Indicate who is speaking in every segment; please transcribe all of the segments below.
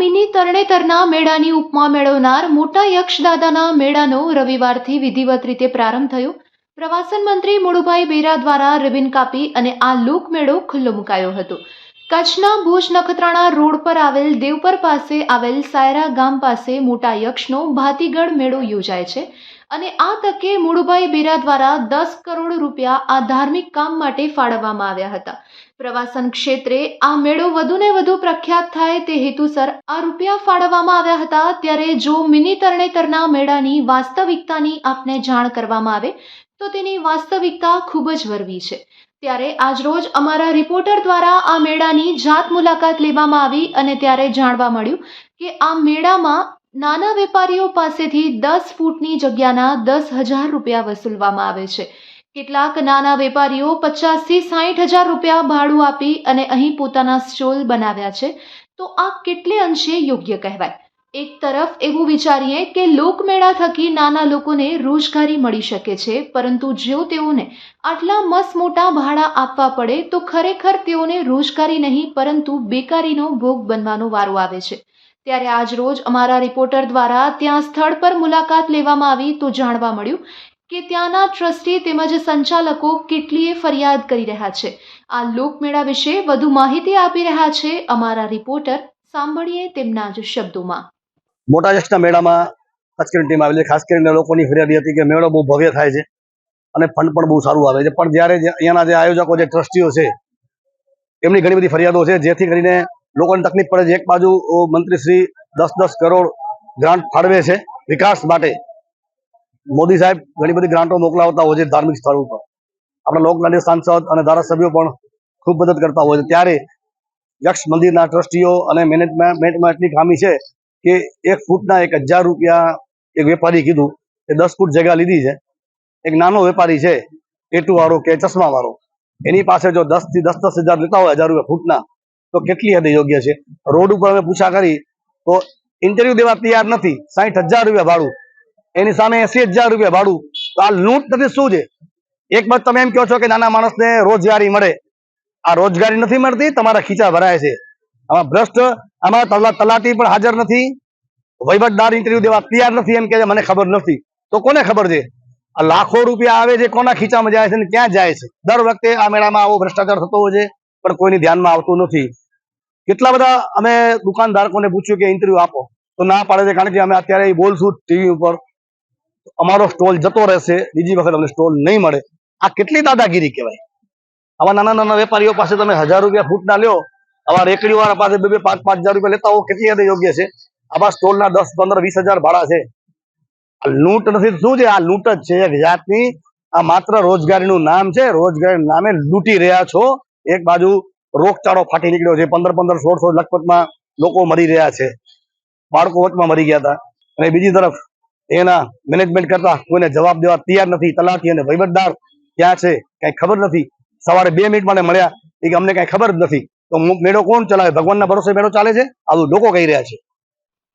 Speaker 1: Mini તરણેતરના મેળાની ઉપમા મેળવનાર મોટા યક્ષદાદાના મેળાનો રવિવારથી વિધિવત રીતે પ્રારંભ થયો. પ્રવાસન મંત્રી મુળુભાઈ બેરા દ્વારા રિબિન કાપી અને આ લોકમેળો ખુલ્લો મુકાયો હતો. કચ્છના ભુજ નખત્રાણા રોડ પર આવેલ દેવપર પાસે આવેલ સાયરા ગામ પાસે મોટા યક્ષનો ભાતીગઢ મેળો યોજાય છે. અને આ તકે મુળુભાઈ બેરા દ્વારા દસ કરોડ રૂપિયા આ ધાર્મિક કામ માટે ફાળવવામાં આવ્યા હતા. પ્રવાસન ક્ષેત્રે આ મેળો વધુને વધુ પ્રખ્યાત થાય તે હેતુસર આ રૂપિયા ફાળવવામાં આવ્યા હતા ત્યારે જો મિની તરણેતરના મેળાની વાસ્તવિકતાની આપને જાણ કરવામાં આવે, તો તેની વાસ્તવિકતા ખૂબ જ વરવી છે. ત્યારે આજરોજ અમારા રિપોર્ટર દ્વારા આ મેળાની જાત મુલાકાત લેવામાં આવી અને ત્યારે જાણવા મળ્યું કે આ મેળામાં નાના વેપારીઓ પાસેથી દસ ફૂટની જગ્યાના દસ હજાર રૂપિયા વસૂલવામાં આવે છે. કેટલાક નાના વેપારીઓ પચાસથી સાઠ હજાર રૂપિયા ભાડું આપી અને અહીં પોતાના સ્ટોલ બનાવ્યા છે. તો આ કેટલે અંશે યોગ્ય કહેવાય? એક તરફ એવું વિચારીએ કે લોકમેળા થકી નાના લોકોને રોજગારી મળી શકે છે, પરંતુ જો તેઓને આટલા મસ્ત મોટા ભાડા આપવા પડે તો ખરેખર તેઓને રોજગારી નહીં, પરંતુ બેકારીનો ભોગ બનવાનો વારો આવે છે. ત્યારે આજ રોજ અમારા રિપોર્ટર દ્વારા ત્યાં સ્થળ પર મુલાકાત લેવામાં આવી તો જાણવા મળ્યું કે ત્યાંના ટ્રસ્ટી તેમજ સંચાલકો કેટલીય ફરિયાદ કરી રહ્યા છે. આ લોકમેળા વિશે વધુ માહિતી આપી રહ્યા છે અમારા રિપોર્ટર. સાંભળીએ તેમના જ શબ્દોમાં.
Speaker 2: મોટા યક્ષના મેળામાં કચ્છ કિરણ ટીમ આવેલી. ખાસ કરીને લોકોની ફરિયાદ હતી કે મેળો બહુ ભવ્ય થાય છે અને ફંડ પણ બહુ સારું આવે છે. પણ જ્યારે અહીંયાના જે આયોજકો, જે ટ્રસ્ટીઓ છે, એમની ઘણી બધી ફરિયાદો છે, જેથી કરીને લોકોને તકલીફ પડે છે. એક બાજુ મંત્રીશ્રી દસ દસ કરોડ ગ્રાન્ટ ફાળવે છે વિકાસ માટે. મોદી સાહેબ ઘણી બધી ગ્રાન્ટો મોકલાવતા હોય છે ધાર્મિક સ્થળો ઉપર. આપણા લોકલાડી સાંસદ અને ધારાસભ્યો પણ ખૂબ મદદ કરતા હોય છે. ત્યારે યક્ષ મંદિરના ટ્રસ્ટીઓ અને મેનેજમેન્ટમાં એટલી ખામી છે કે એક ફૂટના એક હજાર રૂપિયા એક વેપારી કીધું કે દસ ફૂટ જગ્યા લીધી છે. એક નાનો વેપારી છે ટેટુ વાળો કે ચશ્મા વાળો એની પાસે જો દસથી દસ દસ હજાર લેતા હોય, હજાર રૂપિયા ફૂટના તો કેટલી હદે યોગ્ય છે? રોડ ઉપર અમે પૂછા કરી, તો ઇન્ટરવ્યુ દેવા તૈયાર નથી. સાહીઠ હજાર રૂપિયા ભાડું. એની સામે એસી હજાર રૂપિયા ભાડું. તો આ લૂંટ નથી, શું છે? એક બાદ તમે એમ કહો છો કે નાના માણસને રોજગારી મળે. આ રોજગારી નથી મળતી, તમારા ખીચા ભરાય છે. આમાં ભ્રષ્ટ, આમાં તલા- તલાટી પણ હાજર નથી. વહીવટદાર ઇન્ટરવ્યુ દેવા તૈયાર નથી એમ કે મને ખબર નથી. તો કોને ખબર છે? આ લાખો રૂપિયા આવે છે, કોના ખીચામાં જાય છે ને ક્યાં જાય છે? દર વખતે આ મેળામાં આવો ભ્રષ્ટાચાર થતો હોય છે, પણ કોઈની ધ્યાનમાં આવતું નથી. કેટલા બધા અમે દુકાનધારકોને પૂછ્યું કે ઇન્ટરવ્યુ આપો. તો ના પાડે છે કારણ કે અમે અત્યારે બોલશું ટીવી ઉપર. અમારો સ્ટોલ જતો રહેશે. બીજી વખત અમને સ્ટોલ નહીં મળે. આ કેટલી દાદાગીરી કહેવાય? આવા નાના નાના વેપારીઓ પાસે તમે હજાર રૂપિયા ફૂટના લ્યો. આવા રેકડી વાળા પાસે બે બે પાંચ પાંચ હજાર રૂપિયા લેતા હો, કેટલી હદે યોગ્ય છે? આવા સ્ટોલના દસ, પંદર, વીસ હજાર ભાડા છે. આ લૂંટ નથી, શું છે? આ લૂંટ જ છે એક જાતની. આ માત્ર રોજગારીનું નામ છે. રોજગારી નામે લૂંટી રહ્યા છો. એક બાજુ રોગચાળો ફાટી નીકળ્યો છે. પંદર પંદર સોળ સોળ લખપતમાં લોકો મરી રહ્યા છે. બાળકો વચમાં મરી ગયા હતા. અને બીજી તરફ એના મેનેજમેન્ટ કરતા કોઈને જવાબ દેવા તૈયાર નથી. તલાટી અને વહીવટદાર ક્યાં છે? કઈ ખબર નથી. સવારે બે મિનિટ માટે મળ્યા. એ અમને કઈ ખબર જ નથી. તો મેળો કોણ ચલાવે? ભગવાનના ભરોસે મેળો ચાલે છે? આવું લોકો કહી રહ્યા છે.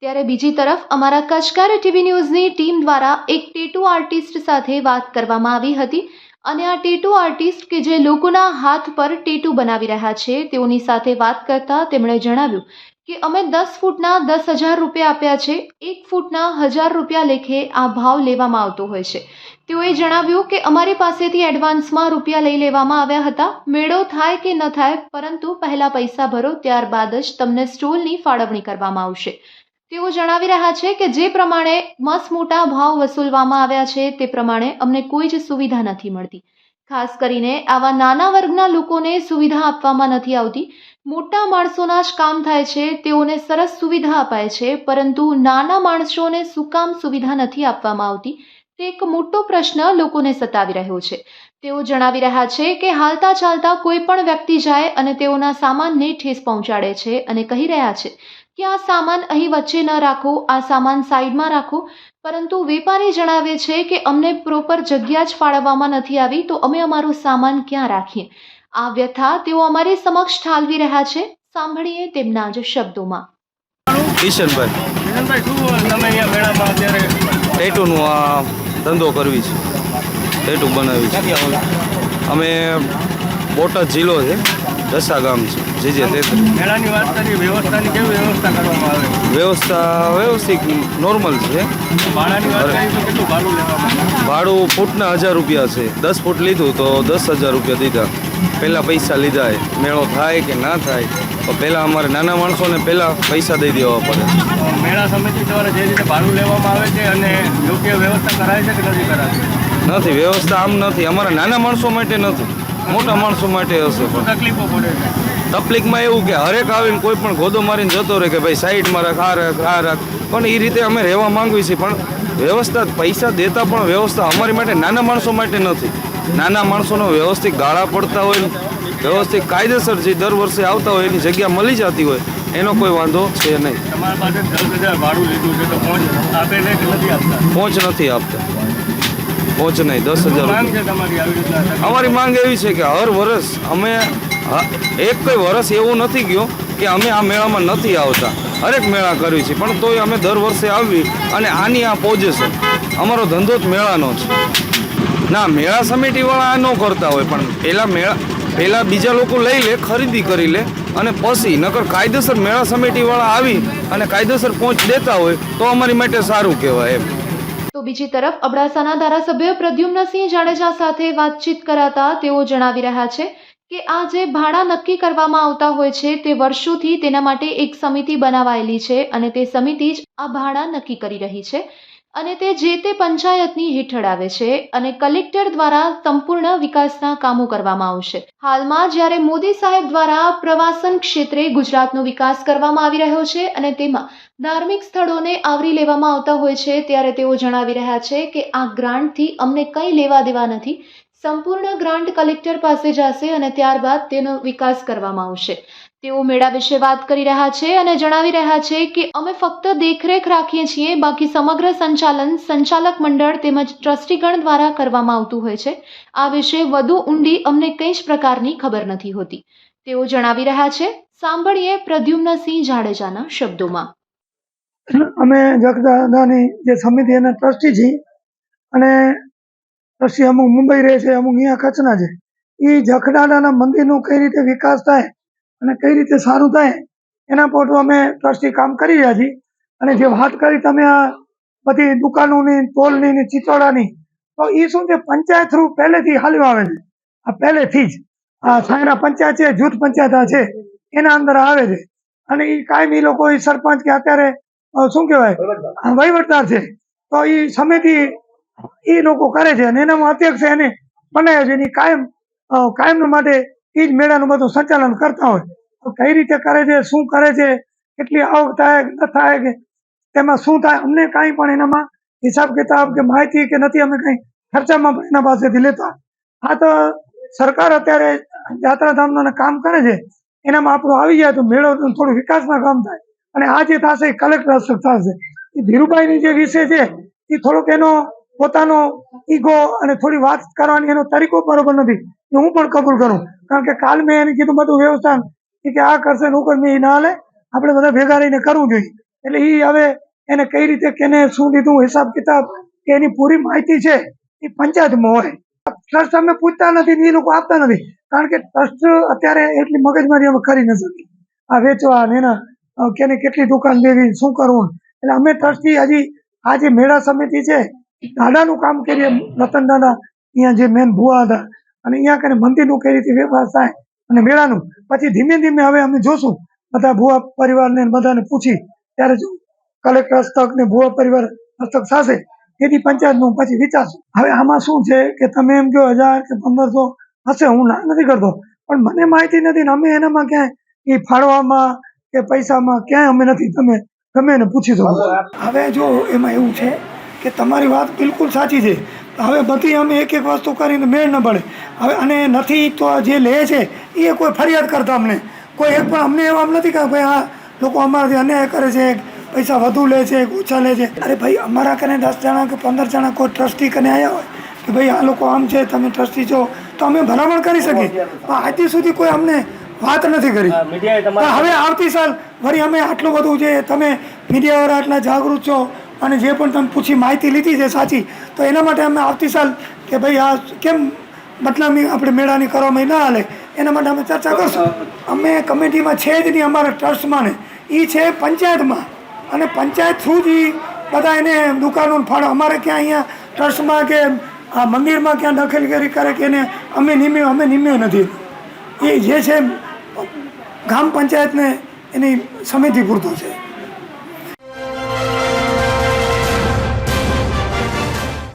Speaker 1: ત્યારે બીજી તરફ અમારા કચકાર ટીવી ન્યૂઝની ટીમ દ્વારા એક ટેટુ આર્ટિસ્ટ સાથે વાત કરવામાં આવી હતી. અને આ ટેટુ આર્ટિસ્ટ કે જે લોકોના હાથ પર ટેટુ બનાવી રહ્યા છે, તેઓની સાથે વાત કરતા તેમણે જણાવ્યું કે અમે દસ ફૂટના દસ હજાર રૂપિયા આપ્યા છે, એક ફૂટના હજાર રૂપિયા લેખે આ ભાવ લેવામાં આવતો હોય છે. તેઓએ જણાવ્યું કે અમારી પાસેથી એડવાન્સમાં રૂપિયા લઈ લેવામાં આવ્યા હતા, મેળો થાય કે ન થાય પરંતુ પહેલા પૈસા ભરો, ત્યારબાદ જ તમને સ્ટોલની ફાળવણી કરવામાં આવશે. તેઓ જણાવી રહ્યા છે કે જે પ્રમાણે મસમોટા મોટા ભાવ વસૂલવામાં આવ્યા છે તે પ્રમાણે અમને કોઈ જ સુવિધા નથી મળતી. ખાસ કરીને આવા નાના વર્ગના લોકોને સુવિધા આપવામાં નથી આવતી. મોટા માણસોના જ કામ થાય છે, તેઓને સરસ સુવિધા અપાય છે, પરંતુ નાના માણસોને શું કામ સુવિધા નથી આપવામાં આવતી? તે એક મોટો પ્રશ્ન લોકોને સતાવી રહ્યો છે. તેઓ જણાવી રહ્યા છે કે હાલતા ચાલતા કોઈ પણ વ્યક્તિ જાય અને તેઓના સામાનને ઠેસ પહોંચાડે છે અને કહી રહ્યા છે કે આ સામાન અહીં વચ્ચે ન રાખો આ સામાન સાઈડમાં રાખો. પરંતુ વેપારી જણાવે છે કે અમને પ્રોપર જગ્યા જ ફાળવવામાં નથી આવી તો અમે અમારો સામાન ક્યાં રાખીએ? આ વ્યથા તેઓ અમારી સમક્ષ ઠાલવી રહ્યા છે. સાંભળીએ તેમના જ શબ્દોમાં.
Speaker 3: કિશનભાઈ.
Speaker 4: કિશનભાઈ શું તમે અહીંયા મેળામાં અત્યારે
Speaker 3: ટેટુનું આ ધંધો કરવી છે. ટેટુ બનાવી? અમે બોટાદ જિલ્લો છે દસા ગામ છે જે જે
Speaker 4: વ્યવસ્થા
Speaker 3: વ્યવસ્થિત નોર્મલ છે.
Speaker 4: ભાડું
Speaker 3: ફૂટના હજાર રૂપિયા છે. દસ ફૂટ લીધું તો દસ હજાર રૂપિયા દીધા. પહેલાં પૈસા લીધા એ મેળો થાય કે ના થાય તો પહેલાં અમારે નાના માણસોને પહેલાં પૈસા દઈ દેવા પડે.
Speaker 4: મેળા સમિતિ દ્વારા જે રીતે ભાડું લેવામાં આવે છે અને યોગ્ય વ્યવસ્થા કરાય છે કે નથી કરાતી
Speaker 3: નથી વ્યવસ્થા આમ નથી. અમારા નાના માણસો માટે નથી. મોટા માણસો માટે હશે પણ.
Speaker 4: તકલીફો પડે
Speaker 3: તકલીફમાં એવું કે હરેક આવીને કોઈ પણ ગોદો મારીને જતો રહે કે ભાઈ સાઈડમાં રાખ આ રાખ આ રાખ. પણ એ રીતે અમે રહેવા માંગીએ છીએ. પણ વ્યવસ્થા પૈસા દેતા પણ વ્યવસ્થા અમારી માટે નાના માણસો માટે નથી. નાના માણસોનો વ્યવસ્થિત ગાળા પડતા હોય વ્યવસ્થિત કાયદેસર જે દર વર્ષે આવતા હોય એની જગ્યા મળી જતી હોય એનો કોઈ વાંધો છે નહીં.
Speaker 4: તમારા પાસે દસ હજાર ભાડું લીધું છે તો પહોંચ આપે છે કે નથી આપતા?
Speaker 3: પહોંચ નથી આપતા. પહોંચ નહીં દસ હજાર.
Speaker 4: છે?
Speaker 3: અમારી માંગ એવી છે કે હર વર્ષ અમે એક કોઈ વર્ષ એવું નથી ગયું કે અમે આ મેળામાં નથી આવતા હરેક મેળા કરવી છે પણ તોય અમે દર વર્ષે આવી અને આની આ પોઝિશન અમારો ધંધો જ મેળાનો છે ના મેળા સમિતિવાળા આ ન કરતા હોય પણ પહેલાં મેળા પહેલાં બીજા લોકો લઈ લે ખરીદી કરી લે અને પછી નકર કાયદેસર મેળા સમિતિવાળા આવી અને કાયદેસર પહોંચ દેતા હોય તો અમારી માટે સારું કહેવાય એમ
Speaker 1: તો બીજી તરફ અબડાસાના ધારાસભ્ય પ્રદ્યુમ્નસિંહ જાડેજા સાથે વાતચીત કરાતા તેઓ જણાવી રહ્યા છે કે આ જે ભાડા નક્કી કરવામાં આવતા હોય છે તે વર્ષોથી તેના માટે એક સમિતિ બનાવાયેલી છે અને તે સમિતિ જ આ ભાડા નક્કી કરી રહી છે. અને તે જે તે પંચાયતની હેઠળ આવે છે અને કલેક્ટર દ્વારા સંપૂર્ણ વિકાસના કામો કરવામાં આવશે. હાલમાં જ્યારે મોદી સાહેબ દ્વારા પ્રવાસન ક્ષેત્રે ગુજરાતનો વિકાસ કરવામાં આવી રહ્યો છે અને તેમાં ધાર્મિક સ્થળોને આવરી લેવામાં આવતા હોય છે, ત્યારે તેઓ જણાવી રહ્યા છે કે આ ગ્રાન્ટથી અમને કંઈ લેવા દેવા નથી. સંપૂર્ણ ગ્રાન્ટ કલેક્ટર પાસે જશે અને ત્યારબાદ તેનો વિકાસ કરવામાં આવશે. તેઓ મેળા વિશે વાત કરી રહ્યા છે અને જણાવી રહ્યા છે કે અમે ફક્ત દેખરેખ રાખીએ છીએ, બાકી સમગ્ર સંચાલન સંચાલક મંડળ તેમજ ટ્રસ્ટીગણ દ્વારા કરવામાં આવતું હોય છે. આ વિશે વધુ ઊંડી અમને કંઈ જ પ્રકારની ખબર નથી હોતી. તેઓ જણાવી રહ્યા છે. સાંભળીએ પ્રદ્યુમ્નસિંહ જાડેજાના શબ્દોમાં.
Speaker 5: અમે જગદાદાની જે સમિતિ એના ટ્રસ્ટી છીએ અને ટ્રસ્ટી અમુક મુંબઈ રહે છે, અમુક અહીંયા કચ્છના છે. એ જખદાદાના મંદિરનું કઈ રીતે વિકાસ થાય અને કઈ રીતે સારું થાય એના પર અમે ટ્રસ્ટી કામ કરી રહ્યા છીએ. અને જે વાત કરી તમે આ બધી દુકાનોની તોલની ને ચિચોડાની તો એ શું છે પંચાયત થ્રુ પહેલેથી હાલ્યું આવે છે. આ પહેલેથી જ આ સાયરા પંચાયત છે જૂથ પંચાયત છે એના અંદર આવે છે. અને એ કાયમ એ લોકો એ સરપંચ કે અત્યારે શું કહેવાય? આ વહીવટદાર છે. તો એ સમિતિ એ લોકો કરે છે અને એનામાં અધ્યક્ષ એને બનાવે છે. એની કાયમ કાયમ માટે એ જ મેળાનું બધું સંચાલન કરતા હોય. તો કઈ રીતે કરે છે, શું કરે છે, કેટલી આવક થાય ન થાય કે તેમાં શું થાય, અમને કાંઈ પણ એનામાં હિસાબ કિતાબ કે માહિતી કે નથી, અમે કંઈ ખર્ચામાં પણ એના પાસેથી લેતા. આ તો સરકાર અત્યારે યાત્રાધામનું કામ કરે છે, એનામાં આપણું આવી જાય તો મેળો થોડું વિકાસના કામ થાય. અને આ જે થશે એ કલેક્ટર હસ્તક થશે. એ ધીરુભાઈની જે વિષય છે, એ થોડોક એનો પોતાનો ઈગો અને થોડી વાત કરવાની એનો તરીકો બરોબર નથી. એ હું પણ કબૂલ કરું. કારણ કે કાલ મેં એને કીધું બધું વ્યવસ્થા કે આ કરશે હું કરશે એ ના હાલે આપણે બધા ભેગા રહીને કરવું જોઈએ. એટલે એ હવે એને કઈ રીતે, કેને, શું લીધું, હિસાબ કિતાબ, કે એની પૂરી માહિતી છે, એ પંચાયતમાં હોય. ટ્રસ્ટ અમે પૂછતા નથી એ લોકો આપતા નથી. કારણ કે ટ્રસ્ટ અત્યારે એટલી મગજમારી અમે કરી ન શકી આ વેચવા ને એના કેને કેટલી દુકાન લેવી શું કરવું એટલે અમે ટ્રસ્ટથી હજી, આ જે મેળા સમિતિ છે દાદાનું કામ કરીએ રતન દાદા અહીંયા જે મેન ભુવા હતા અને અહીંયા કરીને મંદિરનું કઈ રીતે વ્યવહાર થાય અને મેળાનું. પછી ધીમે ધીમે હવે અમે જોશું બધા ભુવા પરિવારને ને બધાને પૂછી ત્યારે જો કલેક્ટર હસ્તક ને ભુવા પરિવાર હસ્તક થશે તેથી પંચાયતનું પછી વિચારશું. હવે આમાં શું છે કે તમે એમ કહો હજાર કે પંદરસો હશે હું ના નથી કરતો. પણ મને માહિતી નથી ને અમે એનામાં ક્યાંય એ ફાળવામાં કે પૈસામાં ક્યાંય અમે નથી તમે ગમે એને પૂછી શકો. હવે જો એમાં એવું છે કે તમારી વાત બિલકુલ સાચી છે. હવે બધી અમે એક એક વસ્તુ કરીને મેળ ન પડે. હવે અને નથી તો જે લે છે એ કોઈ ફરિયાદ કરતા અમને. કોઈ એક પણ અમને એવા નથી કે ભાઈ આ લોકો અમારાથી અન્યાય કરે છે પૈસા વધુ લે છે ઓછા લે છે. અરે ભાઈ અમારા કને દસ જણા કે પંદર જણા કોઈ ટ્રસ્ટી કને આવ્યા હોય કે ભાઈ આ લોકો આમ છે તમે ટ્રસ્ટી છો તો અમે ભલામણ કરી શકીએ. પણ આજથી સુધી કોઈ અમને વાત નથી કરી. હવે આવતી સાલ વળી અમે આટલું બધું છે તમે મીડિયાવાળા આટલા જાગૃત છો અને જે પણ તમે પૂછી માહિતી લીધી છે સાચી, તો એના માટે અમે આવતી સાલ કે ભાઈ આ કેમ બદનામી આપણે મેળાની કરવામાં ના હાલે, એના માટે અમે ચર્ચા કરશું. અમે કમિટીમાં છે જ નહીં અમારા ટ્રસ્ટમાં ને એ છે પંચાયતમાં. અને પંચાયત થ્રુ જ એ બધા એને દુકાનો ફાળો, અમારે ક્યાં અહીંયા ટ્રસ્ટમાં કે આ મંદિરમાં ક્યાં દખલગીરી કરે કે એને, અમે નિમ્યો અમે નિમ્યો નથી. એ જે છે, ગામ પંચાયતને એની સમિતિ પૂરતું છે.